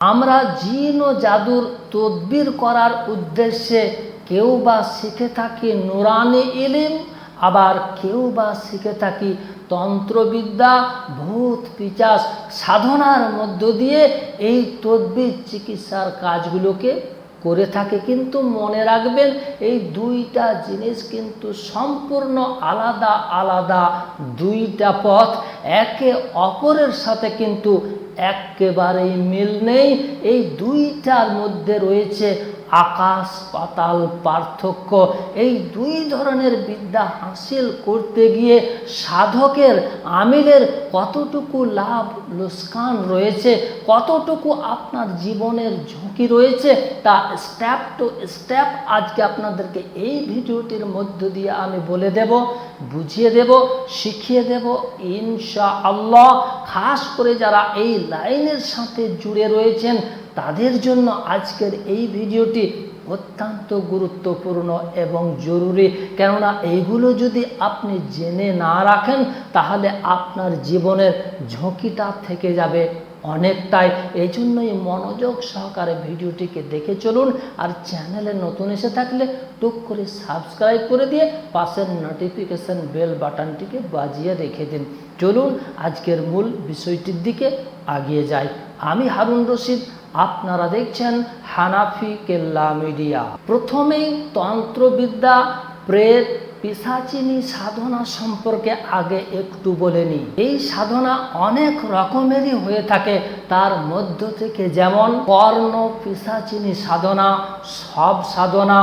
আমরা জিন ও জাদুর তদবির করার উদ্দেশ্যে কেউ বা শিখে থাকি নুরানি ইলিম, আবার কেউ বা শিখে থাকি তন্ত্রবিদ্যা, ভূত, পিচাস, সাধনার মধ্য দিয়ে এই তদবির চিকিৎসার কাজগুলোকে করে থাকে। কিন্তু মনে রাখবেন, এই দুইটা জিনিস কিন্তু সম্পূর্ণ আলাদা আলাদা দুইটা পথ। একে অপরের সাথে কিন্তু একেবারেই মিল নেই। এই দুইটার মধ্যে রয়েছে আকাশ, পাতাল, পার্থক্য, এই দুই ধরনের বিদ্যা হাসিল করতে গিয়ে সাধকের আমিলের কতটুকু লাভ লোসকান রয়েছে, কতটুকু আপনার জীবনের ঝুঁকি রয়েছে, তা স্টেপ টু স্টেপ আজকে আপনাদেরকে এই ভিডিওটির মধ্য দিয়ে আমি বলে দেব, বুঝিয়ে দেব, শিখিয়ে দেব ইনশা আল্লাহ খাস করে যারা এই লাইনের সাথে জুড়ে রয়েছেন তাদের জন্য আজকের এই ভিডিওটি অত্যন্ত গুরুত্বপূর্ণ এবং জরুরি। কেননা এইগুলো যদি আপনি জেনে না রাখেন, তাহলে আপনার জীবনের ঝুঁকিটা থেকে যাবে অনেকটাই। এই জন্যই মনোযোগ সহকারে ভিডিওটিকে দেখে চলুন আর চ্যানেলে নতুন এসে থাকলে টুক করে সাবস্ক্রাইব করে দিয়ে পাশের নোটিফিকেশন বেল বাটনটিকে বাজিয়ে রেখে দিন। চলুন আজকের মূল বিষয়টির দিকে আগিয়ে যাই। আমি হারুন রশিদ আপনারা দেখছেন হানাফি কেল্লা মিডিয়া। প্রথমেই তন্ত্রবিদ্যা প্রেত পিসাচিনি সাধনা সম্পর্কে আগে একটু বলে নিই এই সাধনা অনেক রকমেরই হয়ে থাকে। তার মধ্য থেকে যেমন কর্ণ পিসাচিনি সাধনা, সব সাধনা,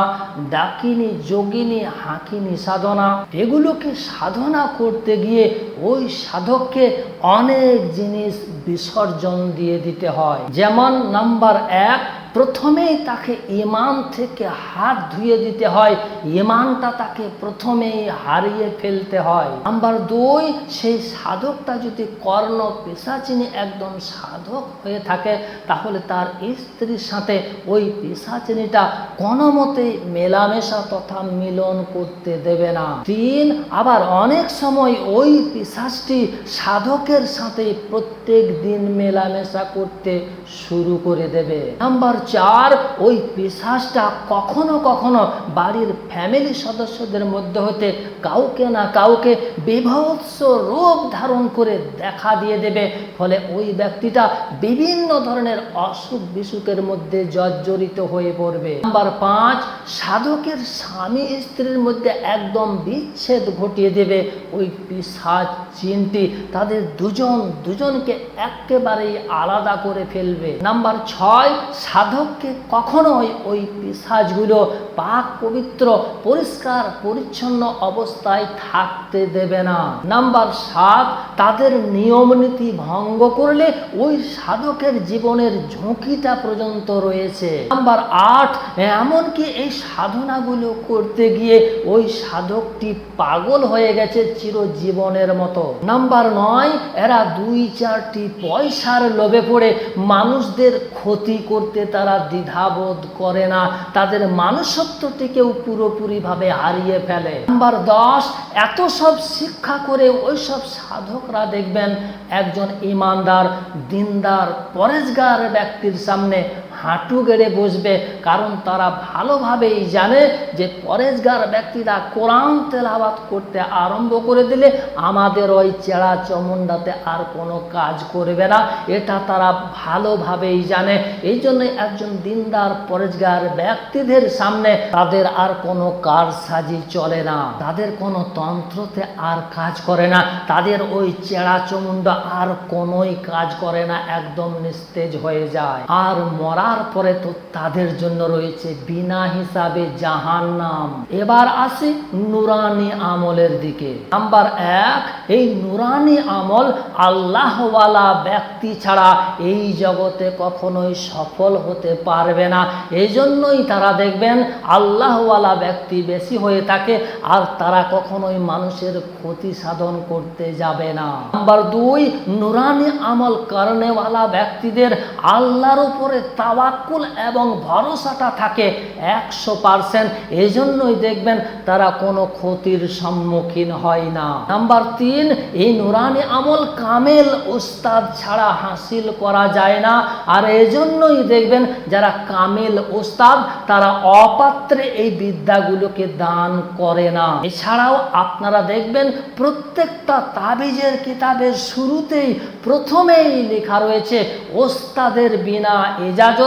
ডাকিনী, যোগিনী, হাকিনী সাধনা, এগুলোকে সাধনা করতে গিয়ে ওই সাধককে অনেক জিনিস বিসর্জন দিয়ে দিতে হয়। যেমন নাম্বার এক প্রথমেই তাকে ইমান থেকে হাত ধুয়ে দিতে হয়। ইমানটা তাকে প্রথমেই হারিয়ে ফেলতে হয়। নাম্বার দুই, সেই সাধকটা যদি কর্ণ পেশাচিনি একদম সাধক হয়ে থাকে, তাহলে তার স্ত্রীর সাথে ওই পেশাচিনিটা কোনো মতেই মেলামেশা তথা মিলন করতে দেবে না। তিন, আবার অনেক সময় ওই পিসাসটি সাধকের সাথে প্রত্যেক দিন মেলামেশা করতে শুরু করে দেবে। নাম্বার চার ওই পিসাসটা কখনো কখনো বাড়ির ফ্যামিলি সদস্যদের মধ্যে হতে কাউকে না কাউকে বিভৎস রূপ ধারণ করে দেখা দিয়ে দেবে। ফলে ওই ব্যক্তিটা বিভিন্ন ধরনের অসুখ বিসুখের মধ্যে জর্জরিত হয়ে পড়বে। নাম্বার পাঁচ, সাধকের স্বামী স্ত্রীর মধ্যে একদম বিচ্ছেদ ঘটিয়ে দেবে। ওই পিসাজ চিনটি তাদের দুজন দুজনকে একেবারেই আলাদা করে ফেলবে। নাম্বার ছয় সাধককে কখনোই ওই পিসাজগুলো পাক পবিত্র, পরিষ্কার, পরিচ্ছন্ন অবস্থায় থাকতে দেবে না। নাম্বার সাত, তাদের নিয়ম নীতি ভঙ্গ করলে ওই সাধকের জীবনের ঝুঁকিটা পর্যন্ত রয়েছে। নাম্বার আট, এমনকি এই সাধনাগুলো করতে গিয়ে ওই সাধকটি পাগল হয়ে গেছে চিরজীবনের মতো। নাম্বার নয়, এরা দুই চারটি পয়সার লোভে পড়ে মানুষদের ক্ষতি করতে তারা দ্বিধাবোধ করে না। তাদের মানুষত্বটিকেও পুরোপুরিভাবে হারিয়ে ফেলে। নাম্বার দশ, এত সব শিক্ষা করে ওই সব সাধকরা দেখবেন একজন ইমানদার, দিনদার, পরেজগার ব্যক্তির সামনে হাঁটু গেড়ে বসবে, কারণ তারা ভালোভাবেই জানে যে পরেজগার ব্যক্তিরা কোরআন তেলাবাত করতে আরম্ভ করে দিলে আমাদের ওই চেড়া চমুন্ডাতে আর কোনো কাজ করবে না। এটা তারা ভালোভাবেই জানে। এই জন্য একজন দিনদার পরেজগার ব্যক্তিদের সামনে তাদের আর কোনো কার সাজি চলে না। তাদের কোনো তন্ত্রতে আর কাজ করে না। তাদের ওই চেড়া চমুন্ডা আর কোনোই কাজ করে না, একদম নিস্তেজ হয়ে যায়। আর মরা তারপরে তো তাদের জন্য রয়েছে বিনা হিসাবে জাহান নাম এবার আসি নুরানি আমলের দিকে। নাম্বার এক, এই নুরানি আমল আল্লাহওয়ালা ব্যক্তি ছাড়া এই জগতে কখনোই সফল হতে পারবে না। এই জন্যই তারা দেখবেন আল্লাহওয়ালা ব্যক্তি বেশি হয়ে থাকে আর তারা কখনোই মানুষের ক্ষতি সাধন করতে যাবে না। নাম্বার দুই, নুরানি আমল করনেওয়ালা ব্যক্তিদের আল্লাহর উপরে তাওয়াক্কুল এবং ভরসাটা থাকে একশো পারসেন্ট। এই জন্যই দেখবেন তারা কোনো ক্ষতির সম্মুখীন হয় না। নাম্বার তিন, এই নুরানি আমল কামেল ওস্তাদ ছাড়া হাসিল করা যায় না। আর এজন্যই দেখবেন যারা কামেল ওস্তাদ, তারা অপাত্রে এই বিদ্যাগুলোকে দান করে না। এছাড়াও আপনারা দেখবেন প্রত্যেকটা তাবিজের কিতাবের শুরুতেই প্রথমেই লেখা রয়েছে, ওস্তাদের বিনা এজাজতে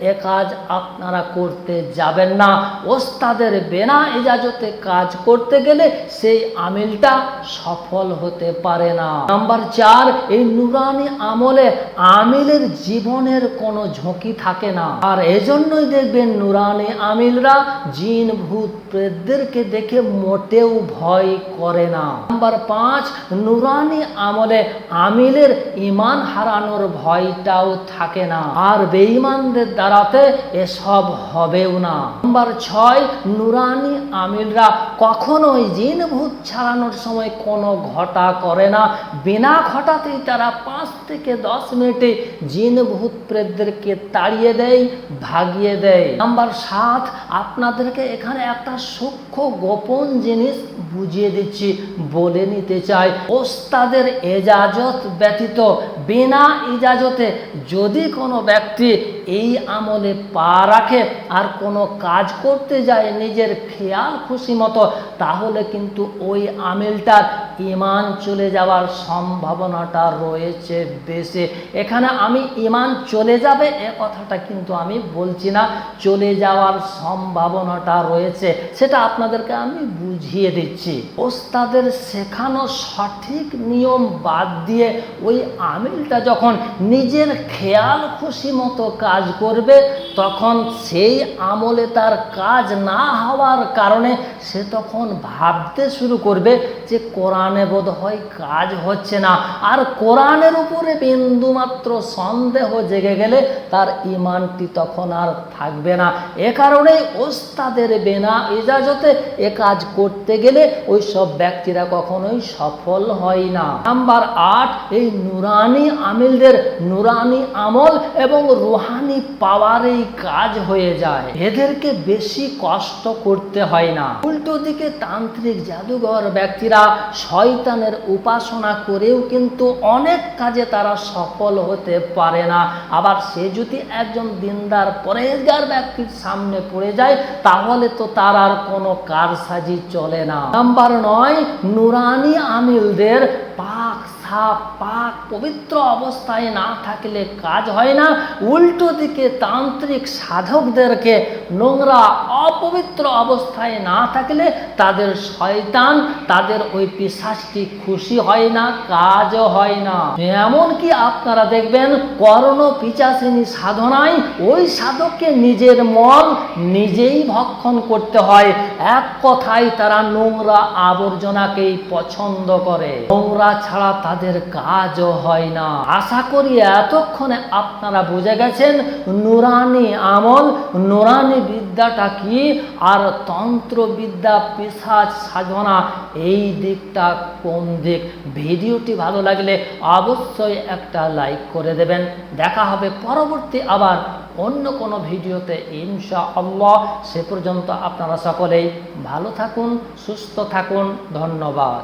এ কাজ আপনারা করতে যাবেন না। ওস্তাদের বিনা এজাজতে কাজ করতে গেলে সেই আমিলটা সফল হতে পারে না। নাম্বার চার, এই নুরানি আমলে আমিলের জীবনের কোনো ঝুঁকি থাকে না। আর এজন্যই দেখবেন নুরানি আমিলরা জিন ভূত প্রেতদেরকে দেখে মোটেও ভয় করে না। নাম্বার পাঁচ, নুরানি আমলে আমিলের ইমান হারানোর ভয়টাও থাকে না। আর বেঈমানদের দ্বারাতে এসব হবেও না। নাম্বার ছয়, নুরানি আমিলরা কখনোই জিন ভূত ছাড়ানোর সময় কোনো ঘটা করে না। বিনা ঘটাতেই তারা থেকে দশ মিনিটে জিন ভূত প্রেতদেরকে তাড়িয়ে দেয় ভাগিয়ে দেয় নাম্বার সাত আপনাদেরকে এখানে একটা সূক্ষ্ম গোপন জিনিস বুঝিয়ে দিচ্ছি বলে নিতে চাই ওস্তাদের এজাজত ব্যতীত বিনা ইজাজতে যদি কোনো ব্যক্তি এই আমলে পা রাখে আর কোনো কাজ করতে যায় নিজের খেয়াল খুশি মতো তাহলে কিন্তু ওই আমেলটার ইমান চলে যাওয়ার সম্ভাবনাটা রয়েছে বেশি এখানে আমি ইমান চলে যাবে, এ কথাটা কিন্তু আমি বলছি না। চলে যাওয়ার সম্ভাবনাটা রয়েছে, সেটা আপনাদেরকে আমি বুঝিয়ে দিচ্ছি। ওস্তাদের শেখানো সঠিক নিয়ম বাদ দিয়ে ওই আমিলটা যখন নিজের খেয়াল খুশি মতো কাজ করবে, তখন সেই আমলে তার কাজ না হওয়ার কারণে সে তখন ভাবতে শুরু করবে যে কোরআনে বোধ হয় কাজ হচ্ছে না। আর কোরআনের উপরে বিন্দুমাত্র সন্দেহ জেগে গেলে তার ইমানটি তখন আর থাকবে না। এ কারণে ওস্তাদের বেনা ইজাজতে এ কাজ করতে গেলে ওই সব ব্যক্তিরা কখনোই সফল হয় না। নাম্বার আট, এই নুরানি আমিলদের নুরানি আমল এবং রুহানি পাওয়ারেই কাজ হয়ে যায়। এদেরকে বেশি কষ্ট করতে হয় না। উল্টো দিকে তান্ত্রিক জাদুঘর ব্যক্তিরা শয়তানের উপাসনা করেও কিন্তু অনেক কাজে তারা সফল হতে পারে না। আবার সে যদি একজন দিনদার, পরেজগার ব্যক্তির সামনে পড়ে যায়, তাহলে তো তার আর কোনো কারসাজি চলে না। নাম্বার নয়, নুরানি আমিলদের সাপ পাক পবিত্র অবস্থায় না থাকলে কাজ হয় না। উল্টো দিকে তান্ত্রিক সাধকদেরকে নোংরা, অপবিত্র অবস্থায় না থাকলে তাদের শয়তান, তাদের ওই পিসাসটি খুশি হয় না, কাজও হয় না। এমনকি আপনারা দেখবেন, করণ পিচাসিনী সাধনায় ওই সাধককে নিজের মন নিজেই ভক্ষণ করতে হয়। এক কথায় তারা নোংরা আবর্জনাকেই পছন্দ করে। নোংরা ছাড়া তাদের কাজও হয় না। আশা করি এতক্ষণে আপনারা বুঝে গেছেন নুরানি আমল, নুরানি বিদ্যাটা কি আর তন্ত্রবিদ্যা পিসাজ সাধনা, এই দিকটা কোন দিক? ভিডিওটি ভালো লাগলে অবশ্যই একটা লাইক করে দেবেন। দেখা হবে পরবর্তী আবার অন্য কোনো ভিডিওতে ইনশা আল্লাহ সে পর্যন্ত আপনারা সকলেই ভালো থাকুন, সুস্থ থাকুন। ধন্যবাদ।